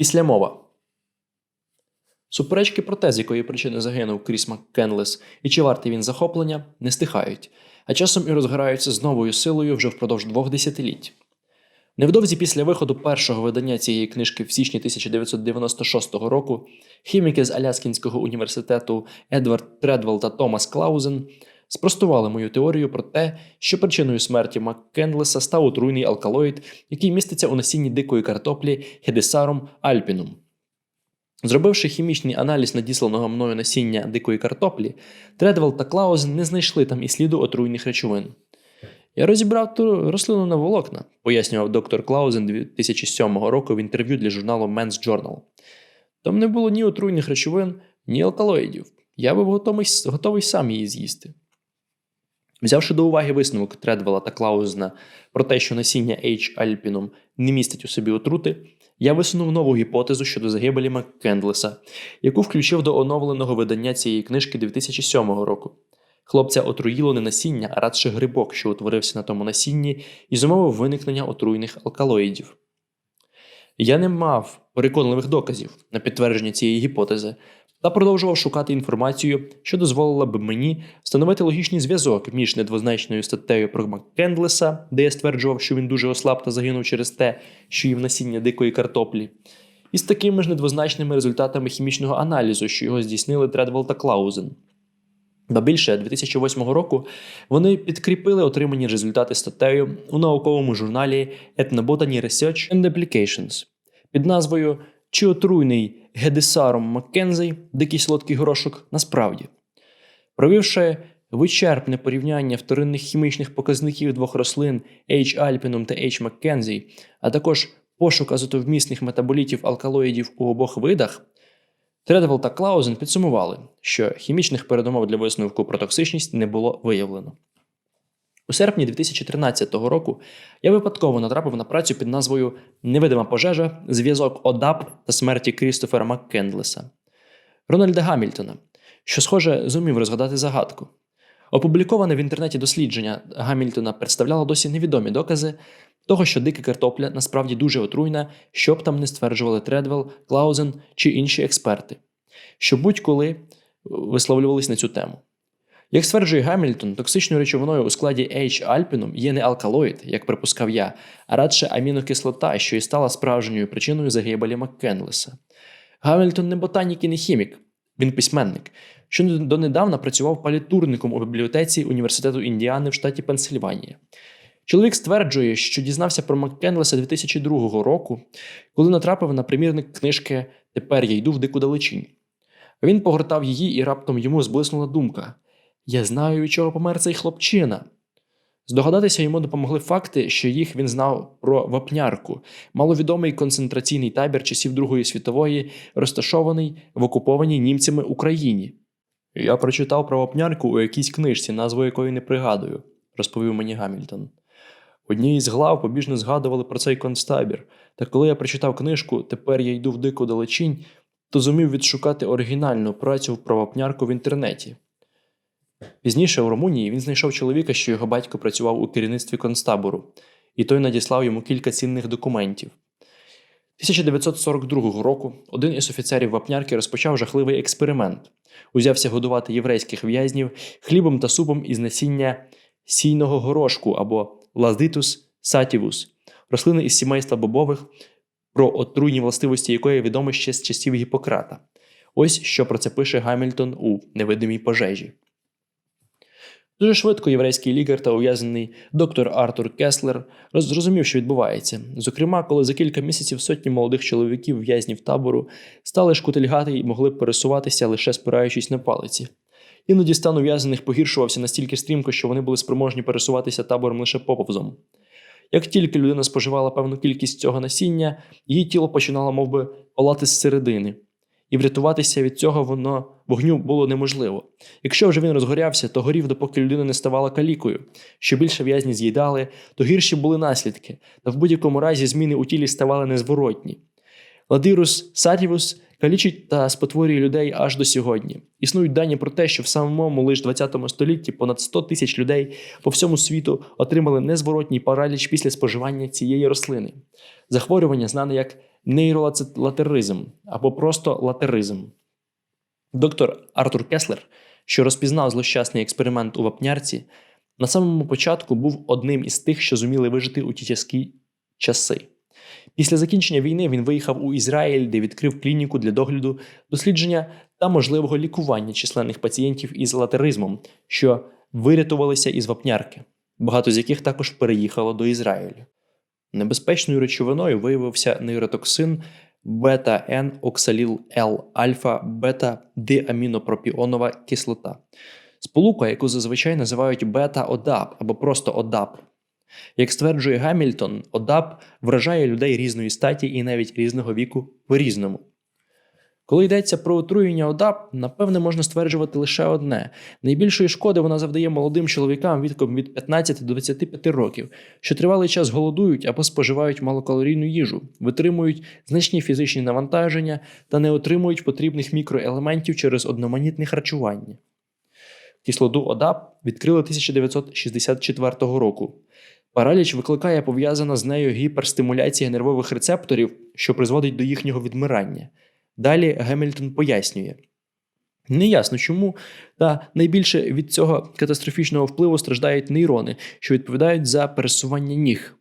Післямова. Суперечки про те, з якої причини загинув Кріс Маккенлес і чи вартий він захоплення, не стихають, а часом і розгораються з новою силою вже впродовж двох десятиліть. Невдовзі після виходу першого видання цієї книжки в січні 1996 року хіміки з Аляскінського університету Едвард Тредвелл та Томас Клаузен спростували мою теорію про те, що причиною смерті Маккенлеса став отруйний алкалоїд, який міститься у насінні дикої картоплі Хедесарум альпінум. Зробивши хімічний аналіз надісланого мною насіння дикої картоплі, Тредвелл та Клаузен не знайшли там і сліду отруйних речовин. Я розібрав ту рослину на волокна, пояснював доктор Клаузен 2007 року в інтерв'ю для журналу Men's Journal. Там не було ні отруйних речовин, ні алкалоїдів. Я був готовий, готовий сам її з'їсти. Взявши до уваги висновок Тредвела та Клаузена про те, що насіння H. alpinum не містить у собі отрути, я висунув нову гіпотезу щодо загибелі Маккендлеса, яку включив до оновленого видання цієї книжки 2007 року. Хлопця отруїло не насіння, а радше грибок, що утворився на тому насінні, і зумовив виникнення отруйних алкалоїдів. Я не мав переконливих доказів на підтвердження цієї гіпотези та продовжував шукати інформацію, що дозволила б мені встановити логічний зв'язок між недвозначною статтею про Маккендлеса, де я стверджував, що він дуже ослаб та загинув через те, що їв насіння дикої картоплі, і з такими ж недвозначними результатами хімічного аналізу, що його здійснили Тредвелл та Клаузен. Ба більше 2008 року вони підкріпили отримані результати статтею у науковому журналі Ethnobotany Research and Applications під назвою Чи отруйний Гедесаром Маккензей дикий солодкий горошок насправді. Провівши вичерпне порівняння вторинних хімічних показників двох рослин H. alpinum та H. Маккензій, а також пошук азотовмісних метаболітів алкалоїдів у обох видах, Тредвелл та Клаузен підсумували, що хімічних передумов для висновку про токсичність не було виявлено. У серпні 2013 року я випадково натрапив на працю під назвою Невидима пожежа, зв'язок ОДАП та смерті Крістофера Маккендлеса Рональда Гамільтона, що, схоже, зумів розгадати загадку. Опубліковане в інтернеті дослідження Гамільтона представляло досі невідомі докази того, що дика картопля насправді дуже отруйна, що б там не стверджували Тредвелл, Клаузен чи інші експерти, що будь-коли висловлювались на цю тему. Як стверджує Гамільтон, токсичною речовиною у складі H. alpinum є не алкалоїд, як припускав я, а радше амінокислота, що і стала справжньою причиною загибелі Маккенлеса. Гамільтон не ботанік і не хімік, він письменник, що донедавна працював палітурником у бібліотеці Університету Індіани в штаті Пенсильванія. Чоловік стверджує, що дізнався про Маккенлеса 2002 року, коли натрапив на примірник книжки Тепер я йду в дику далечінь. Він погортав її, і раптом йому зблиснула думка: Я знаю, від чого помер цей хлопчина. Здогадатися йому допомогли факти, що їх він знав про вапнярку, маловідомий концентраційний табір часів Другої світової, розташований в окупованій німцями Україні. Я прочитав про вапнярку у якійсь книжці, назву якої не пригадую, розповів мені Гамільтон. Одній із глав побіжно згадували про цей концтабір, та коли я прочитав книжку Тепер я йду в дику далечінь, то зумів відшукати оригінальну працю про вапнярку в інтернеті. Пізніше у Румунії він знайшов чоловіка, що його батько працював у керівництві концтабору, і той надіслав йому кілька цінних документів. 1942 року один із офіцерів вапнярки розпочав жахливий експеримент. Узявся годувати єврейських в'язнів хлібом та супом із насіння сійного горошку або Лаздитус сатівус, рослини із сімейства бобових, про отруйні властивості якої відомо ще з часів Гіппократа. Ось що про це пише Гамільтон у невидимій пожежі. Дуже швидко єврейський лікар та ув'язнений доктор Артур Кеслер зрозумів, що відбувається. Зокрема, коли за кілька місяців сотні молодих чоловіків в'язнів табору стали шкутильгати і могли пересуватися лише спираючись на палиці. Іноді стан ув'язнених погіршувався настільки стрімко, що вони були спроможні пересуватися табором лише поповзом. Як тільки людина споживала певну кількість цього насіння, її тіло починало мов би, палати зсередини, і врятуватися від цього воно вогню було неможливо. Якщо вже він розгорявся, то горів, допоки людина не ставала калікою. Що більше в'язні з'їдали, то гірші були наслідки, та в будь-якому разі зміни у тілі ставали незворотні. Ладирус Сатівус калічить та спотворює людей аж до сьогодні. Існують дані про те, що в самому лише 20 столітті понад 100 тисяч людей по всьому світу отримали незворотній параліч після споживання цієї рослини. Захворювання знане як нейролатеризм або просто латеризм. Доктор Артур Кеслер, що розпізнав злощасний експеримент у вапнярці, на самому початку був одним із тих, що зуміли вижити у ті тяжкі часи. Після закінчення війни він виїхав у Ізраїль, де відкрив клініку для догляду, дослідження та можливого лікування численних пацієнтів із латеризмом, що вирятувалися із вапнярки, багато з яких також переїхало до Ізраїлю. Небезпечною речовиною виявився нейротоксин бета-Н оксаліл Л альфа бета диамінопропіонова кислота. Сполука, яку зазвичай називають бета-ОДАП або просто ОДАП. Як стверджує Гамільтон, ОДАП вражає людей різної статі і навіть різного віку по-різному. Коли йдеться про отруєння ОДАП, напевне, можна стверджувати лише одне: найбільшої шкоди вона завдає молодим чоловікам віком від 15 до 25 років, що тривалий час голодують або споживають малокалорійну їжу, витримують значні фізичні навантаження та не отримують потрібних мікроелементів через одноманітне харчування. Кислоту ОДАП відкрили 1964 року. Параліч викликає пов'язана з нею гіперстимуляція нервових рецепторів, що призводить до їхнього відмирання. Далі Гемільтон пояснює. Неясно чому, та найбільше від цього катастрофічного впливу страждають нейрони, що відповідають за пересування ніг.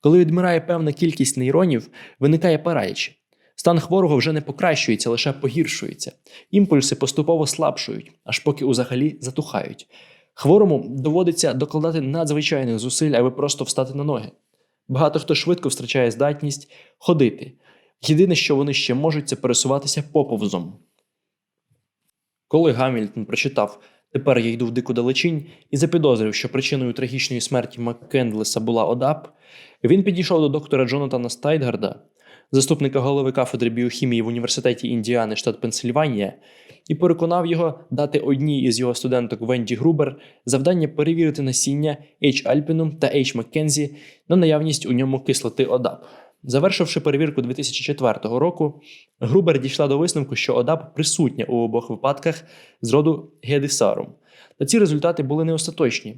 Коли відмирає певна кількість нейронів, виникає параліч. Стан хворого вже не покращується, лише погіршується. Імпульси поступово слабшують, аж поки узагалі затухають. Хворому доводиться докладати надзвичайних зусиль, аби просто встати на ноги. Багато хто швидко втрачає здатність ходити. Єдине, що вони ще можуть, це пересуватися поповзом. Коли Гамільтон прочитав Тепер я йду в дику далечінь і запідозрив, що причиною трагічної смерті Маккендлеса була ОДАП, він підійшов до доктора Джонатана Стайтгарда, заступника голови кафедри біохімії в університеті Індіани, штат Пенсильванія, і переконав його дати одній із його студенток Венді Грубер завдання перевірити насіння H. альпінум та H. Маккензі на наявність у ньому кислоти ОДАП. Завершивши перевірку 2004 року, Грубер дійшла до висновку, що ОДАП присутня у обох випадках з роду Гедисарум. Та ці результати були не остаточні.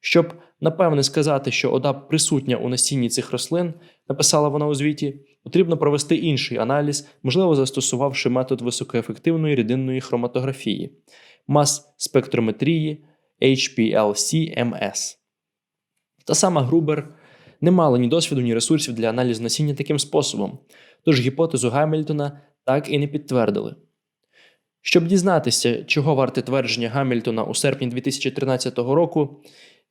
Щоб напевне сказати, що ОДАП присутня у насінні цих рослин, написала вона у звіті, потрібно провести інший аналіз, можливо, застосувавши метод високоефективної рідинної хроматографії, мас-спектрометрії HPLC-MS. Та сама Грубер не мала ні досвіду, ні ресурсів для аналізу насіння таким способом, тож гіпотезу Гамільтона так і не підтвердили. Щоб дізнатися, чого варте твердження Гамільтона у серпні 2013 року,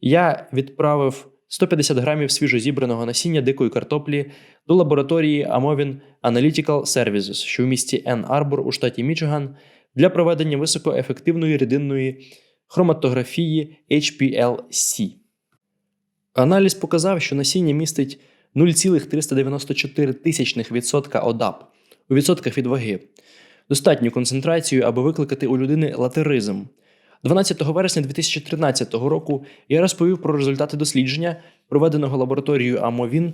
я відправив 150 грамів свіжозібраного насіння дикої картоплі до лабораторії Amovin Analytical Services, що в місті Енн Арбор у штаті Мічиган, для проведення високоефективної рідинної хроматографії HPLC. Аналіз показав, що насіння містить 0,394 тисячних відсотка ОДАП у відсотках від ваги, достатню концентрацію, аби викликати у людини латеризм. 12 вересня 2013 року я розповів про результати дослідження, проведеного лабораторією Амовін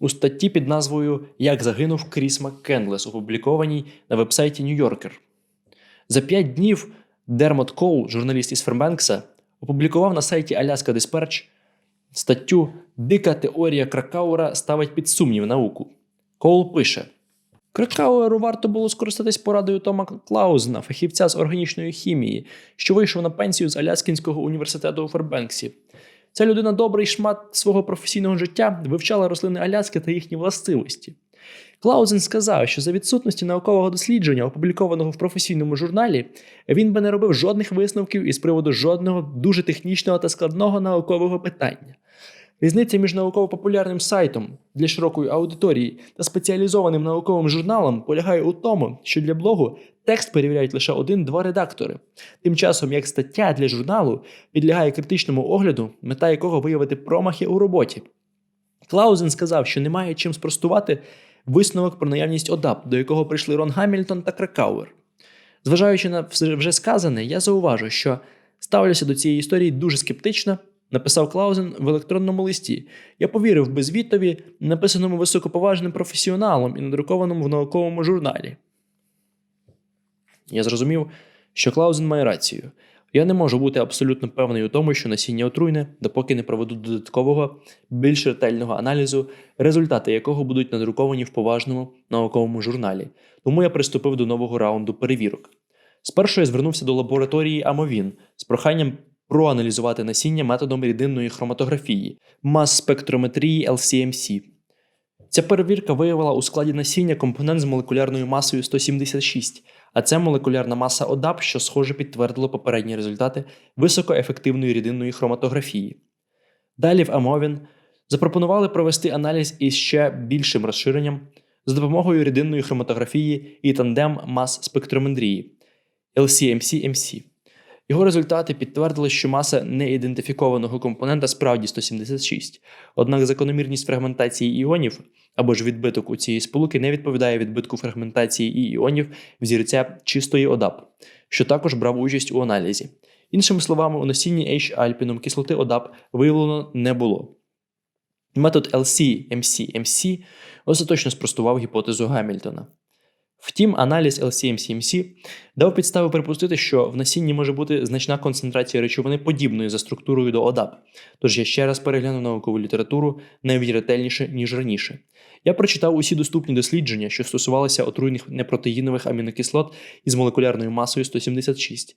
у статті під назвою Як загинув Кріс Маккенлес, опублікованій на вебсайті Нью-Йоркер. За п'ять днів Дермот Коул, журналіст із Фербенкса, опублікував на сайті Аляска Dispatch Статтю Дика теорія Кракауера ставить під сумнів науку. Коул пише: Кракауеру варто було скористатись порадою Тома Клаузена, фахівця з органічної хімії, що вийшов на пенсію з Аляскінського університету у Фербенксі. Ця людина добрий шмат свого професійного життя вивчала рослини Аляски та їхні властивості. Клаузен сказав, що за відсутності наукового дослідження, опублікованого в професійному журналі, він би не робив жодних висновків із приводу жодного дуже технічного та складного наукового питання. Різниця між науково-популярним сайтом для широкої аудиторії та спеціалізованим науковим журналом полягає у тому, що для блогу текст перевіряють лише один-два редактори, тим часом як стаття для журналу підлягає критичному огляду, мета якого виявити промахи у роботі. Клаузен сказав, що немає чим спростувати висновок про наявність ОДАП, до якого прийшли Рон Гамільтон та Кракауер. Зважаючи на вже сказане, я зауважу, що ставлюся до цієї історії дуже скептично, написав Клаузен в електронному листі. Я повірив би звітові, написаному високоповажним професіоналом і надрукованому в науковому журналі. Я зрозумів, що Клаузен має рацію. Я не можу бути абсолютно певний у тому, що насіння отруйне, допоки не проведу додаткового, більш ретельного аналізу, результати якого будуть надруковані в поважному науковому журналі. Тому я приступив до нового раунду перевірок. Спершу я звернувся до лабораторії Амовін з проханням проаналізувати насіння методом рідинної хроматографії, мас-спектрометрії LCMC. Ця перевірка виявила у складі насіння компонент з молекулярною масою 176, а це молекулярна маса ОДАП, що схоже підтвердило попередні результати високоефективної рідинної хроматографії. Далі в Амовін запропонували провести аналіз із ще більшим розширенням за допомогою рідинної хроматографії і тандем мас спектрометрії LCMC-MC. Його результати підтвердили, що маса неідентифікованого компонента справді 176, однак закономірність фрагментації іонів або ж відбиток у цієї сполуки не відповідає відбитку фрагментації і іонів взірця чистої ОДАП, що також брав участь у аналізі. Іншими словами, у насінні H-альпіном кислоти ОДАП виявлено не було. Метод LC-MC-MC остаточно спростував гіпотезу Гамільтона. Втім, аналіз LCMCMC дав підстави припустити, що в насінні може бути значна концентрація речовини подібної за структурою до ОДАП, тож я ще раз переглянув наукову літературу навіть ретельніше, ніж раніше. Я прочитав усі доступні дослідження, що стосувалися отруйних непротеїнових амінокислот із молекулярною масою 176.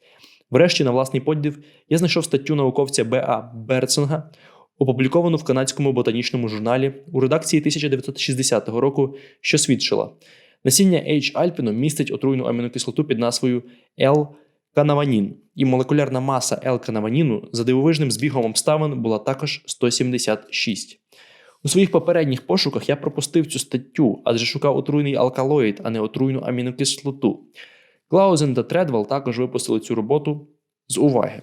Врешті, на власний подив, я знайшов статтю науковця Б.А. Берцинга, опубліковану в канадському ботанічному журналі у редакції 1960 року, що свідчила. Насіння H. альпіну містить отруйну амінокислоту під назвою L-канаванін, і молекулярна маса L-канаваніну за дивовижним збігом обставин була також 176. У своїх попередніх пошуках я пропустив цю статтю, адже шукав отруйний алкалоїд, а не отруйну амінокислоту. Клаузен та Тредвел також випустили цю роботу з уваги.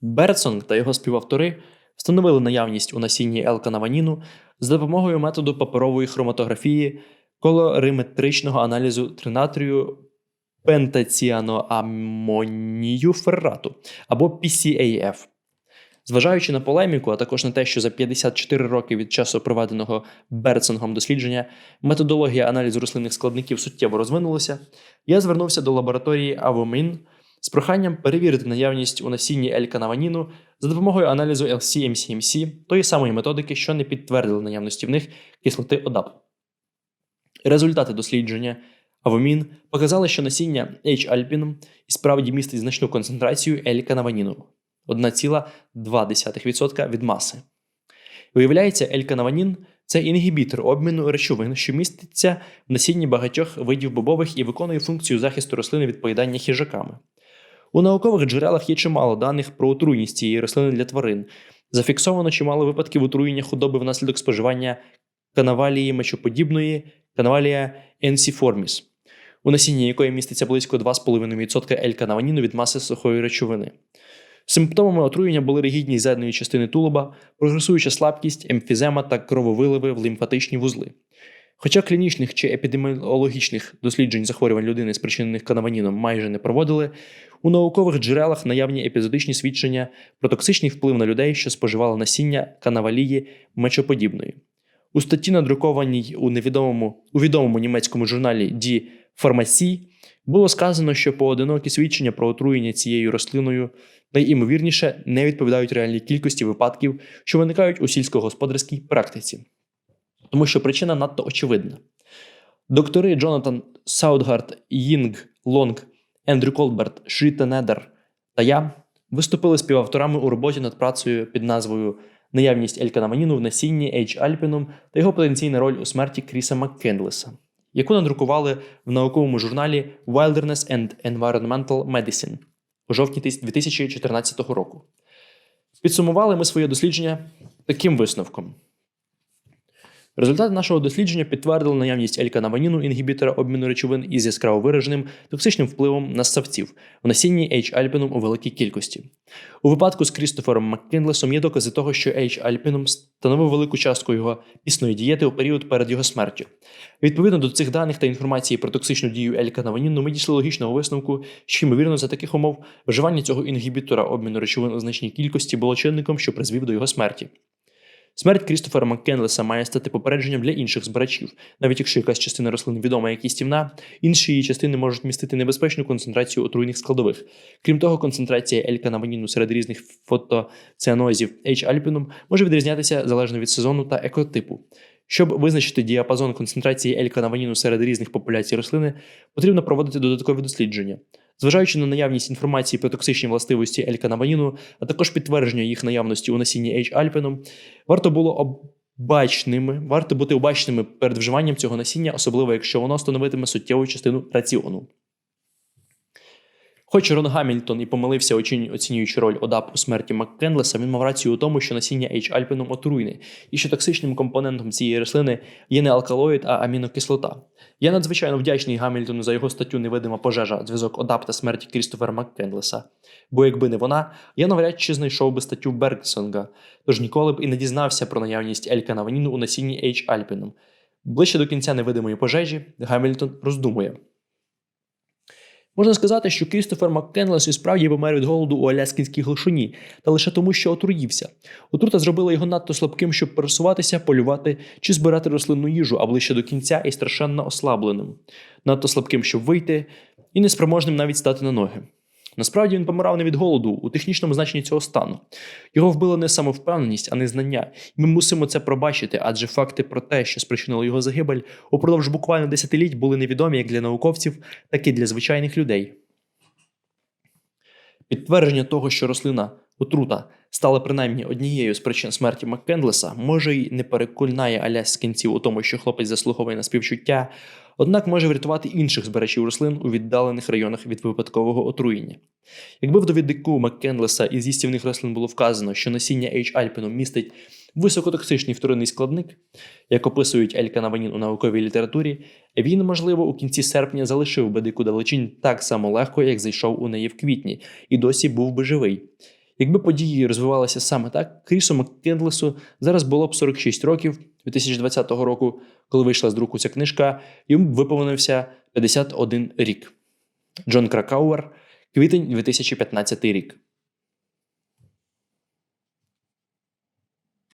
Берцонг та його співавтори встановили наявність у насінні L-канаваніну за допомогою методу паперової хроматографії колориметричного аналізу тринатрію пентаціаноамонію феррату або PCAF. Зважаючи на полеміку, а також на те, що за 54 роки від часу проведеного Берценгом дослідження методологія аналізу рослинних складників суттєво розвинулася, я звернувся до лабораторії Авомін з проханням перевірити наявність у насінні ельканаваніну за допомогою аналізу LC-MCMC тої самої методики, що не підтвердили наявності в них кислоти ОДАП. Результати дослідження Авомін показали, що насіння H-альпіном і справді містить значну концентрацію ельканаваніну 1,2% від маси. Виявляється, ельканаванін це інгібітор обміну речовин, що міститься в насінні багатьох видів бобових і виконує функцію захисту рослини від поїдання хижаками. У наукових джерелах є чимало даних про отруйність цієї рослини для тварин. Зафіксовано чимало випадків отруєння худоби внаслідок споживання канавалії мечоподібної канавалія енсіформіс, у насінні якої міститься близько 2,5% ельканаваніну від маси сухої речовини. Симптомами отруєння були ригідність задньої частини тулуба, прогресуюча слабкість, емфізема та крововиливи в лімфатичні вузли. Хоча клінічних чи епідеміологічних досліджень захворювань людини, спричинених канаваніном, майже не проводили, у наукових джерелах наявні епізодичні свідчення про токсичний вплив на людей, що споживали насіння канавалії мечоподібної. У статті, надрукованій у невідомому у відомому німецькому журналі Die Pharmacie, було сказано, що поодинокі свідчення про отруєння цією рослиною найімовірніше не відповідають реальній кількості випадків, що виникають у сільськогосподарській практиці, тому що причина надто очевидна. Доктори Джонатан Саутгард, Йінг, Лонг, Ендрю Колберт, Шріта Недер та я виступили співавторами у роботі над працею під назвою Наявність ельканаманіну в насінні H. альпінум та його потенційна роль у смерті Кріса Маккенлеса, яку надрукували в науковому журналі Wilderness and Environmental Medicine у жовтні 2014 року. Підсумували ми своє дослідження таким висновком. Результати нашого дослідження підтвердили наявність ельканаваніну інгібітора обміну речовин із яскраво вираженим токсичним впливом на ссавців в насінні H. альпінум у великій кількості. У випадку з Крістофером Маккінлесом є докази того, що H. альпінум становив велику частку його пісної дієти у період перед його смертю. Відповідно до цих даних та інформації про токсичну дію ельканаваніну, ми дійшли логічного висновку, що, ймовірно, за таких умов вживання цього інгібітора обміну речовин у значній кількості було чинником, що призвів до його смерті. Смерть Крістофера Маккенлеса має стати попередженням для інших збирачів. Навіть якщо якась частина рослин відома як їстівна, інші її частини можуть містити небезпечну концентрацію отруйних складових. Крім того, концентрація ельканаваніну серед різних фотоціанозів H-альпінум може відрізнятися залежно від сезону та екотипу. Щоб визначити діапазон концентрації ельканаваніну серед різних популяцій рослини, потрібно проводити додаткові дослідження. Зважаючи на наявність інформації про токсичні властивості ельканаваніну, а також підтвердження їх наявності у насінні H-альпіном, варто було обачними, варто бути обачними перед вживанням цього насіння, особливо якщо воно становитиме суттєву частину раціону. Хоч Рон Гамільтон і помилився, оціню- оцінюючи роль ОДАП у смерті Маккенлеса, він мав рацію у тому, що насіння H-альпіном отруйне, і що токсичним компонентом цієї рослини є не алкалоїд, а амінокислота. Я надзвичайно вдячний Гамільтону за його статтю Невидима пожежа зв'язок ОДАП та смерті Крістофера Маккенлеса. Бо якби не вона, я навряд чи знайшов би статтю Бергсонга, тож ніколи б і не дізнався про наявність ельканаваніну у насінні H-альпіном. Ближче до кінця невидимої пожежі Гамільтон роздумує. Можна сказати, що Крістофер Маккенлес і справді помер від голоду у Аляскінській глушині, та лише тому, що отруївся. Отрута зробила його надто слабким, щоб пересуватися, полювати чи збирати рослинну їжу, а ближче до кінця і страшенно ослабленим, надто слабким, щоб вийти, і неспроможним навіть стати на ноги. Насправді він помирав не від голоду у технічному значенні цього стану. Його вбила не самовпевненість, а не знання. І ми мусимо це пробачити, адже факти про те, що спричинило його загибель, упродовж буквально десятиліть були невідомі як для науковців, так і для звичайних людей. Підтвердження того, що рослина отрута стала принаймні однією з причин смерті Маккендлеса, може й не переконає аляскінців у тому, що хлопець заслуговує на співчуття, однак може врятувати інших збирачів рослин у віддалених районах від випадкового отруєння. Якби в довіднику Маккенлеса із їстівних рослин було вказано, що насіння H-альпіну містить високотоксичний вторинний складник, як описують ельканаванін у науковій літературі, він, можливо, у кінці серпня залишив би дику далечінь так само легко, як зайшов у неї в квітні, і досі був би живий. Якби події розвивалися саме так, Крісу Маккендлесу зараз було б 46 років 2020 року, коли вийшла з друку ця книжка, йому виповнився 51 рік. Джон Кракауер, квітень 2015 рік.